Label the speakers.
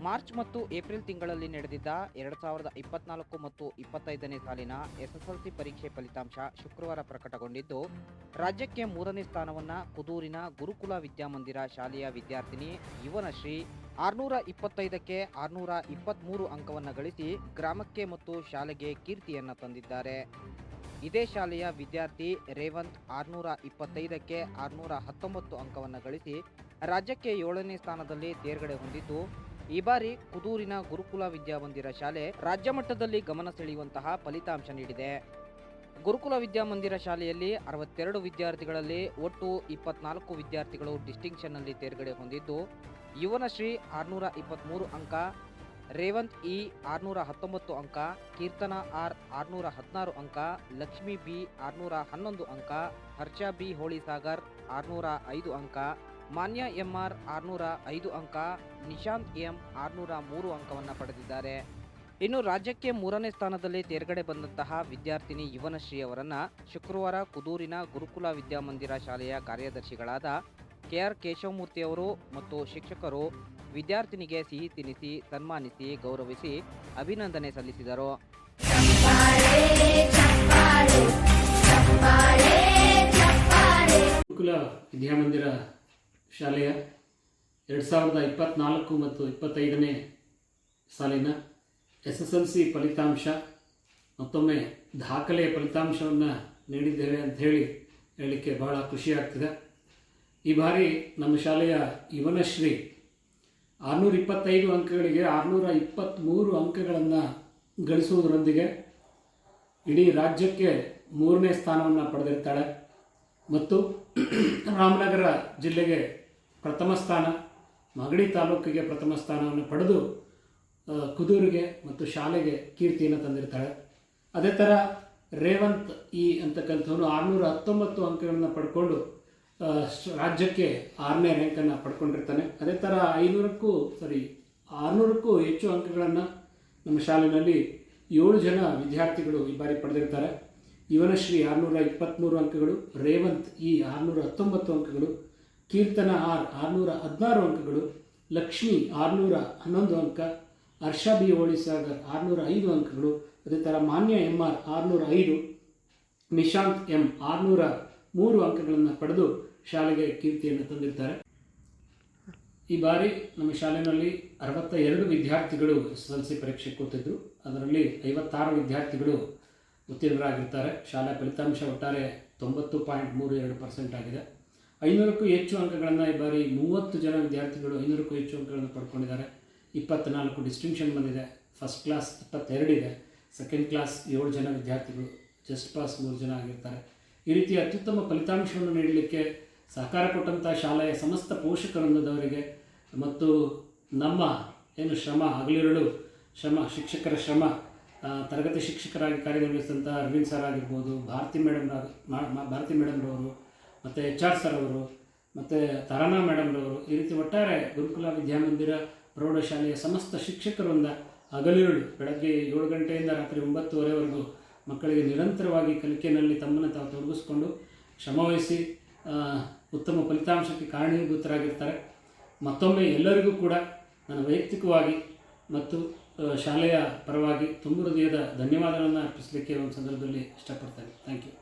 Speaker 1: March ಮತ್ತು April ತಿಂಗಳಲ್ಲಿ ನಡೆದಿದ್ದ ಎರಡು ಸಾವಿರದ ಇಪ್ಪತ್ನಾಲ್ಕು ಮತ್ತು ಇಪ್ಪತ್ತೈದನೇ ಸಾಲಿನ ಎಸ್ಎಸ್ಎಲ್ಸಿ ಪರೀಕ್ಷೆ ಫಲಿತಾಂಶ ಶುಕ್ರವಾರ ಪ್ರಕಟಗೊಂಡಿದ್ದು, ರಾಜ್ಯಕ್ಕೆ ಮೂರನೇ ಸ್ಥಾನವನ್ನ ಕುದೂರಿನ ಗುರುಕುಲ ವಿದ್ಯಾಮಂದಿರ ಶಾಲೆಯ ವಿದ್ಯಾರ್ಥಿನಿ ಯುವನಶ್ರೀ ಆರುನೂರ ಇಪ್ಪತ್ತೈದಕ್ಕೆ ಆರುನೂರ ಇಪ್ಪತ್ತ್ಮೂರು ಅಂಕವನ್ನು ಗಳಿಸಿ ಗ್ರಾಮಕ್ಕೆ ಮತ್ತು ಶಾಲೆಗೆ ಕೀರ್ತಿಯನ್ನು ತಂದಿದ್ದಾರೆ. ಇದೇ ಶಾಲೆಯ ವಿದ್ಯಾರ್ಥಿ ರೇವಂತ್ ಆರುನೂರ ಇಪ್ಪತ್ತೈದಕ್ಕೆ ಆರುನೂರ ಹತ್ತೊಂಬತ್ತು ಅಂಕವನ್ನು ಗಳಿಸಿ ರಾಜ್ಯಕ್ಕೆ ಏಳನೇ ಸ್ಥಾನದಲ್ಲಿ ತೇರ್ಗಡೆ ಹೊಂದಿದ್ದು ಈ ಬಾರಿ ಕುದೂರಿನ ಗುರುಕುಲ ವಿದ್ಯಾಮಂದಿರ ಶಾಲೆ ರಾಜ್ಯ ಮಟ್ಟದಲ್ಲಿ ಗಮನ ಸೆಳೆಯುವಂತಹ ಫಲಿತಾಂಶ ನೀಡಿದೆ. ಗುರುಕುಲ ವಿದ್ಯಾಮಂದಿರ ಶಾಲೆಯಲ್ಲಿ ಅರವತ್ತೆರಡು ವಿದ್ಯಾರ್ಥಿಗಳಲ್ಲಿ ಒಟ್ಟು ಇಪ್ಪತ್ನಾಲ್ಕು ವಿದ್ಯಾರ್ಥಿಗಳು ಡಿಸ್ಟಿಂಕ್ಷನ್ನಲ್ಲಿ ತೇರ್ಗಡೆ ಹೊಂದಿದ್ದು, ಯುವನಶ್ರೀ ಆರುನೂರ ಇಪ್ಪತ್ತ್ಮೂರು ಅಂಕ, ರೇವಂತ್ ಇ ಆರುನೂರ ಹತ್ತೊಂಬತ್ತು ಅಂಕ, ಕೀರ್ತನ ಆರ್ ಆರುನೂರ ಹದಿನಾರು ಅಂಕ, ಲಕ್ಷ್ಮಿ ಬಿ ಆರುನೂರ ಹನ್ನೊಂದು ಅಂಕ, ಹರ್ಷ ಬಿ ಹೋಳಿಸಾಗರ್ ಆರುನೂರ ಐದು ಅಂಕ ಮಾನ್ಯ ಎಂಆರ್ ಆರುನೂರ ಐದು ಅಂಕ, ನಿಶಾಂತ್ ಎಂ ಆರುನೂರ ಮೂರು ಅಂಕವನ್ನು ಪಡೆದಿದ್ದಾರೆ. ಇನ್ನು ರಾಜ್ಯಕ್ಕೆ ಮೂರನೇ ಸ್ಥಾನದಲ್ಲಿ ತೇರ್ಗಡೆ ಬಂದಂತಹ ವಿದ್ಯಾರ್ಥಿನಿ ಯುವನಶ್ರೀ ಅವರನ್ನು ಶುಕ್ರವಾರ ಕುದೂರಿನ ಗುರುಕುಲ ವಿದ್ಯಾಮಂದಿರ ಶಾಲೆಯ ಕಾರ್ಯದರ್ಶಿಗಳಾದ ಕೆಆರ್ ಕೇಶವಮೂರ್ತಿ ಅವರು ಮತ್ತು ಶಿಕ್ಷಕರು ವಿದ್ಯಾರ್ಥಿನಿಗೆ ಸಿಹಿ ತಿನ್ನಿಸಿ ಸನ್ಮಾನಿಸಿ, ಗೌರವಿಸಿ ಅಭಿನಂದನೆ ಸಲ್ಲಿಸಿದರು.
Speaker 2: ವಿದ್ಯಾಮಂದಿರ ಶಾಲೆಯ ಎರಡು ಸಾವಿರದ ಇಪ್ಪತ್ತ್ನಾಲ್ಕು ಮತ್ತು ಇಪ್ಪತ್ತೈದನೇ ಸಾಲಿನ ಎಸ್ ಎಸ್ ಎಲ್ ಸಿ ಫಲಿತಾಂಶ, ಮತ್ತೊಮ್ಮೆ ದಾಖಲೆಯ ಫಲಿತಾಂಶವನ್ನು ನೀಡಿದ್ದೇವೆ ಅಂತ ಹೇಳಿ ಹೇಳಲಿಕ್ಕೆ ಬಹಳ ಖುಷಿಯಾಗ್ತಿದೆ. ಈ ಬಾರಿ ನಮ್ಮ ಶಾಲೆಯ ಯುವನಶ್ರೀ ಆರುನೂರ ಇಪ್ಪತ್ತೈದು ಅಂಕಗಳಿಗೆ ಆರುನೂರ ಇಪ್ಪತ್ತ್ಮೂರು ಅಂಕಗಳನ್ನು ಗಳಿಸುವುದರೊಂದಿಗೆ ಇಡೀ ರಾಜ್ಯಕ್ಕೆ ಮೂರನೇ ಸ್ಥಾನವನ್ನು ಪಡೆದಿರ್ತಾಳೆ. ಮತ್ತು ರಾಮನಗರ ಜಿಲ್ಲೆಗೆ ಪ್ರಥಮ ಸ್ಥಾನ, ಮಾಗಡಿ ತಾಲೂಕಿಗೆ ಪ್ರಥಮ ಸ್ಥಾನವನ್ನು ಪಡೆದು ಕುದೂರಿಗೆ ಮತ್ತು ಶಾಲೆಗೆ ಕೀರ್ತಿಯನ್ನು ತಂದಿರ್ತಾಳೆ. ಅದೇ ಥರ ರೇವಂತ್ ಇ ಅಂತಕ್ಕಂಥವನು ಆರುನೂರ ಹತ್ತೊಂಬತ್ತು ಅಂಕಗಳನ್ನು ಪಡ್ಕೊಂಡು ರಾಜ್ಯಕ್ಕೆ ಆರನೇ ರ್ಯಾಂಕನ್ನು ಪಡ್ಕೊಂಡಿರ್ತಾನೆ. ಅದೇ ಥರ ಐನೂರಕ್ಕೂ ಸಾರಿ ಆರುನೂರಕ್ಕೂ ಹೆಚ್ಚು ಅಂಕಗಳನ್ನು ನಮ್ಮ ಶಾಲೆಯಲ್ಲಿ ಏಳು ಜನ ವಿದ್ಯಾರ್ಥಿಗಳು ಈ ಬಾರಿ ಪಡೆದಿರ್ತಾರೆ. ಯುವನಶ್ರೀ ಆರುನೂರ ಇಪ್ಪತ್ತ್ಮೂರು ಅಂಕಗಳು, ರೇವಂತ್ ಇ ಆರುನೂರ ಹತ್ತೊಂಬತ್ತು ಅಂಕಗಳು, ಕೀರ್ತನ ಆರ್ ಆರುನೂರ ಹದಿನಾರು ಅಂಕಗಳು, ಲಕ್ಷ್ಮಿ ಆರುನೂರ ಹನ್ನೊಂದು ಅಂಕ, ಹರ್ಷ ಬಿ ಹೋಳಿಸಾಗರ್ ಆರುನೂರ ಐದು ಅಂಕಗಳು, ಅದೇ ಥರ ಮಾನ್ಯ ಎಂ ಆರ್ ಆರುನೂರ ಐದು, ನಿಶಾಂತ್ ಎಂ ಆರುನೂರ ಮೂರು ಅಂಕಗಳನ್ನು ಪಡೆದು ಶಾಲೆಗೆ ಕೀರ್ತಿಯನ್ನು ತಂದಿರ್ತಾರೆ. ಈ ಬಾರಿ ನಮ್ಮ ಶಾಲೆಯಲ್ಲಿ ಅರವತ್ತ ಎರಡು ವಿದ್ಯಾರ್ಥಿಗಳು ಎಸ್ ಎಲ್ ಸಿ ಪರೀಕ್ಷೆ ಕೂತಿದ್ರು ಅದರಲ್ಲಿ ಐವತ್ತಾರು ವಿದ್ಯಾರ್ಥಿಗಳು ಉತ್ತೀರ್ಣರಾಗಿರ್ತಾರೆ. ಶಾಲಾ ಫಲಿತಾಂಶ ಒಟ್ಟಾರೆ ತೊಂಬತ್ತು ಪಾಯಿಂಟ್ ಮೂರು ಎರಡು ಪರ್ಸೆಂಟ್ ಆಗಿದೆ. ಐನೂರಕ್ಕೂ ಹೆಚ್ಚು ಅಂಕಗಳನ್ನು ಈ ಬಾರಿ ಮೂವತ್ತು ಜನ ವಿದ್ಯಾರ್ಥಿಗಳು ಐನೂರಕ್ಕೂ ಹೆಚ್ಚು ಅಂಕಗಳನ್ನು ಪಡ್ಕೊಂಡಿದ್ದಾರೆ. ಇಪ್ಪತ್ತ್ನಾಲ್ಕು ಡಿಸ್ಟಿಂಕ್ಷನ್ ಬಂದಿದೆ. ಫಸ್ಟ್ ಕ್ಲಾಸ್ ಇಪ್ಪತ್ತೆರಡಿದೆ. ಸೆಕೆಂಡ್ ಕ್ಲಾಸ್ ಏಳು ಜನ ವಿದ್ಯಾರ್ಥಿಗಳು. ಜಸ್ಟ್ ಪಾಸ್ ಮೂರು ಜನ ಆಗಿರ್ತಾರೆ. ಈ ರೀತಿ ಅತ್ಯುತ್ತಮ ಫಲಿತಾಂಶವನ್ನು ನೀಡಲಿಕ್ಕೆ ಸಹಕಾರ ಕೊಟ್ಟಂಥ ಶಾಲೆಯ ಸಮಸ್ತ ಪೋಷಕರೊಂದದವರಿಗೆ ಮತ್ತು ನಮ್ಮ ಏನು ಶ್ರಮ, ಹಗಲಿರುಳು, ಶ್ರಮ, ಶಿಕ್ಷಕರ ಶ್ರಮ ತರಗತಿ ಶಿಕ್ಷಕರಾಗಿ ಕಾರ್ಯನಿರ್ವಹಿಸಿದಂಥ ಅರವಿಂದ್ ಸರ್ ಆಗಿರ್ಬೋದು, ಭಾರತಿ ಮೇಡಮ್ ಭಾರತಿ ಮೇಡಮ್ರವರು ಮತ್ತು ಎಚ್ ಆರ್ ಸರ್ ಅವರು, ಮತ್ತು ತರಾನಾ ಮೇಡಮ್ರವರು ಈ ರೀತಿ ಒಟ್ಟಾರೆ ಗುರುಕುಲ ವಿದ್ಯಾಮಂದಿರ, ಪ್ರೌಢಶಾಲೆಯ ಸಮಸ್ತ ಶಿಕ್ಷಕರಿಂದ ಹಗಲಿರುಳು ಬೆಳಗ್ಗೆ ಏಳು ಗಂಟೆಯಿಂದ ರಾತ್ರಿ ಒಂಬತ್ತುವರೆವರೆಗೂ ಮಕ್ಕಳಿಗೆ ನಿರಂತರವಾಗಿ ಕಲಿಕೆಯಲ್ಲಿ ತಮ್ಮನ್ನು ತಾವು ತೊಡಗಿಸ್ಕೊಂಡು ಶ್ರಮವಹಿಸಿ ಉತ್ತಮ ಫಲಿತಾಂಶಕ್ಕೆ ಕಾರಣೀಭೂತರಾಗಿರ್ತಾರೆ. ಮತ್ತೊಮ್ಮೆ ಎಲ್ಲರಿಗೂ ಕೂಡ ನಾನು ವೈಯಕ್ತಿಕವಾಗಿ ಮತ್ತು ಶಾಲೆಯ ಪರವಾಗಿ ತುಂಬ ಹೃದಯದ ಧನ್ಯವಾದಗಳನ್ನು ಅರ್ಪಿಸಲಿಕ್ಕೆ ಒಂದು ಸಂದರ್ಭದಲ್ಲಿ ಇಷ್ಟಪಡ್ತೇನೆ. Thank you